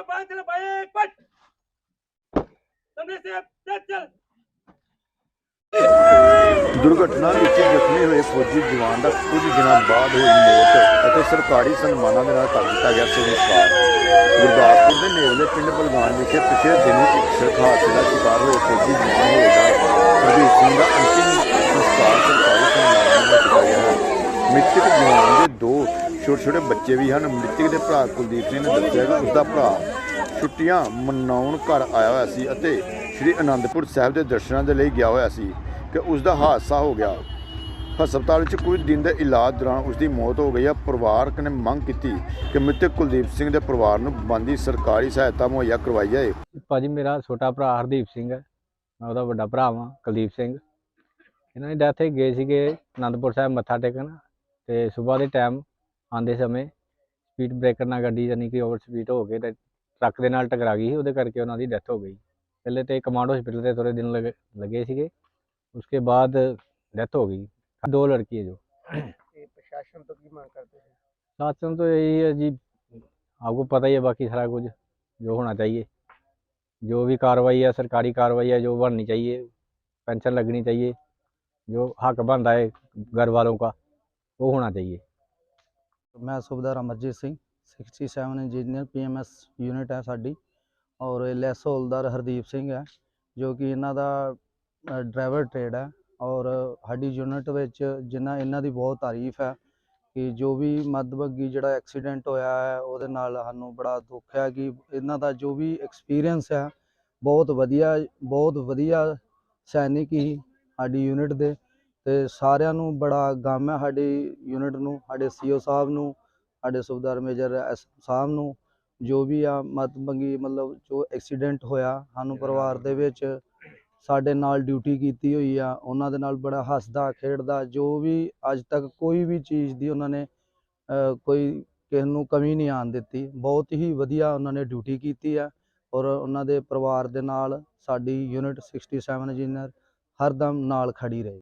તો પાંચલે ભાઈ પટ તમને સાહેબ ચલ ચલ ਦੁਰਘਟਨਾ ਵਿੱਚ ਜ਼ਖਮੀ ਹੋਏ ਫੌਜੀ ਜਵਾਨ ਦਾ ਕੁਝ ਦਿਨਾਂ ਬਾਅਦ ਹੋਈ ਮੌਤ ਅਤੇ ਸਰਕਾਰੀ ਸਨਮਾਨਾਂ ਦੇ ਨਾਲ ਕਰ ਦਿੱਤਾ ਗਿਆ ਸੰਸਕਾਰ। ਗੁਰਦਾਸਪੁਰ ਦੇ ਨੇੜਲੇ ਪਿੰਡ ਬਲਵਾਨ ਵਿਖੇ ਪਿਛਲੇ ਦਿਨੀ ਇੱਕ ਸੜਕ ਹਾਦਸੇ ਦਾ ਸ਼ਿਕਾਰ ਹੋਏ ਫੌਜੀ ਜਵਾਨ ਹੋਇਆ ਹਰਦੀਪ ਸਿੰਘ ਦਾ ਅੰਤਿਮ ਮ੍ਰਿਤਕ ਜਵਾਨ ਦੇ ਦੋ ਛੋਟੇ ਛੋਟੇ ਬੱਚੇ ਵੀ ਹਨ। ਮ੍ਰਿਤਕ ਦੇ ਭਰਾ ਕੁਲਦੀਪ ਸਿੰਘ ਨੇ ਦੱਸਿਆ ਕਿ ਉਸ ਦਾ ਭਰਾ ਛੁੱਟੀਆਂ ਮਨਾਉਣ ਘਰ ਆਇਆ ਹੋਇਆ ਸੀ ਅਤੇ ਸ੍ਰੀ ਅਨੰਦਪੁਰ ਸਾਹਿਬ ਦੇ ਦਰਸ਼ਨਾਂ ਦੇ ਲਈ ਗਿਆ ਹੋਇਆ ਸੀ ਕਿ ਉਸ ਦਾ ਹਾਦਸਾ ਹੋ ਗਿਆ। ਹਸਪਤਾਲ ਵਿੱਚ ਕੁਝ ਦਿਨ ਦੇ ਇਲਾਜ ਦੌਰਾਨ ਉਸ ਦੀ ਮੌਤ ਹੋ ਗਈ। ਹੈ ਪਰਿਵਾਰਕ ਨੇ ਮੰਗ ਕੀਤੀ ਕਿ ਮ੍ਰਿਤਕ ਕੁਲਦੀਪ ਸਿੰਘ ਦੇ ਪਰਿਵਾਰ ਨੂੰ ਬੰਦੀ ਸਰਕਾਰੀ ਸਹਾਇਤਾ ਮੁਹੱਈਆ ਕਰਵਾਈ ਜਾਏ। ਭਾਜੀ, ਮੇਰਾ ਛੋਟਾ ਭਰਾ ਹਰਦੀਪ ਸਿੰਘ ਹੈ। ਮੈਂ ਉਹਦਾ ਵੱਡਾ ਭਰਾ ਵਾਂ, ਕੁਲਦੀਪ ਸਿੰਘ। ਇਹਨਾਂ ਦੀ ਡੈਥ ਗਏ ਸੀਗੇ ਅਨੰਦਪੁਰ ਸਾਹਿਬ ਮੱਥਾ ਟੇਕਣ। ਤੇ ਸਵੇਰ ਦੇ ਟਾਈਮ ਆਉਂਦੇ ਸਮੇਂ ਸਪੀਡ ਬ੍ਰੇਕਰ ਨਾਲ ਗੱਡੀ ਯਾਨੀ ਕਿ ਓਵਰ ਸਪੀਡ ਹੋ ਕੇ ਤੇ ਟਰੱਕ ਦੇ ਨਾਲ ਟਕਰਾ ਗਈ ਸੀ ਉਹਦੇ ਕਰਕੇ ਉਹਨਾਂ ਦੀ ਡੈਥ ਹੋ ਗਈ ਪਹਿਲੇ ਤੇ ਕਮਾਂਡ ਹਸਪੀਟਲ ਤੇ ਥੋੜੇ ਦਿਨ ਲਗੇ लगे ਸੀਗੇ उसके बाद डेथ हो गई दो लड़की है जो ये प्रशासन तो की मांग करते हैं शासन तो यही है जी आपको पता ही है बाकी सारा कुछ जो होना चाहिए जो भी कार्रवाई है सरकारी कार्रवाई है जो बननी चाहिए पेंशन लगनी चाहिए जो हक बनता है घर वालों का वो होना चाहिए ਮੈਂ ਸੁਬੇਦਾਰ Amarjit Singh 67 engineer PMS unit ਹੈ ਸਾਡੀ ਔਰ ਲੈਸ ਹੌਲਦਾਰ ਹਰਦੀਪ ਸਿੰਘ ਹੈ ਜੋ ਕਿ ਇਹਨਾਂ ਦਾ ਡਰਾਈਵਰ ਟ੍ਰੇਡ ਹੈ ਔਰ ਸਾਡੀ ਯੂਨਿਟ ਵਿੱਚ ਜਿਨ੍ਹਾਂ ਇਹਨਾਂ ਦੀ ਬਹੁਤ ਤਾਰੀਫ ਹੈ ਕਿ ਜੋ ਵੀ ਮੱਧਵੱਗੀ ਜਿਹੜਾ ਐਕਸੀਡੈਂਟ ਹੋਇਆ ਹੈ ਉਹਦੇ ਨਾਲ ਸਾਨੂੰ ਬੜਾ ਦੁੱਖ ਹੈ ਕਿ ਇਹਨਾਂ ਦਾ ਜੋ ਵੀ ਐਕਸਪੀਰੀਅੰਸ ਹੈ ਬਹੁਤ ਵਧੀਆ ਬਹੁਤ ਵਧੀਆ ਸੈਨਿਕ ਹੀ ਸਾਡੀ ਯੂਨਿਟ ਦੇ ਤੇ ਸਾਰਿਆਂ ਨੂੰ ਬੜਾ ਗਮ ਹੈ ਸਾਡੀ ਯੂਨਿਟ ਨੂੰ ਸਾਡੇ ਸੀਓ ਸਾਹਿਬ ਨੂੰ ਸਾਡੇ ਸੁਬੇਦਾਰ ਮੇਜਰ ਐਸ ਸਾਹਿਬ ਨੂੰ ਜੋ ਵੀ ਆ ਮਤਬੰਗੀ ਮਤਲਬ ਜੋ ਐਕਸੀਡੈਂਟ ਹੋਇਆ ਸਾਨੂੰ ਪਰਿਵਾਰ ਦੇ ਵਿੱਚ ਸਾਡੇ ਨਾਲ ਡਿਊਟੀ ਕੀਤੀ ਹੋਈ ਆ ਉਹਨਾਂ ਦੇ ਨਾਲ ਬੜਾ ਹੱਸਦਾ ਖੇਡਦਾ ਜੋ ਵੀ ਅੱਜ ਤੱਕ ਕੋਈ ਵੀ ਚੀਜ਼ ਦੀ ਉਹਨਾਂ ਨੇ ਕੋਈ ਕਿਸੇ ਨੂੰ ਕਮੀ ਨਹੀਂ ਆਣ ਦਿੱਤੀ ਬਹੁਤ ਹੀ ਵਧੀਆ ਉਹਨਾਂ ਨੇ ਡਿਊਟੀ ਕੀਤੀ ਆ ਔਰ ਉਹਨਾਂ ਦੇ ਪਰਿਵਾਰ ਦੇ ਨਾਲ ਸਾਡੀ ਯੂਨਿਟ 67 ਇੰਜੀਨੀਅਰ ਹਰਦਮ ਨਾਲ ਖੜੀ ਰਹੀ।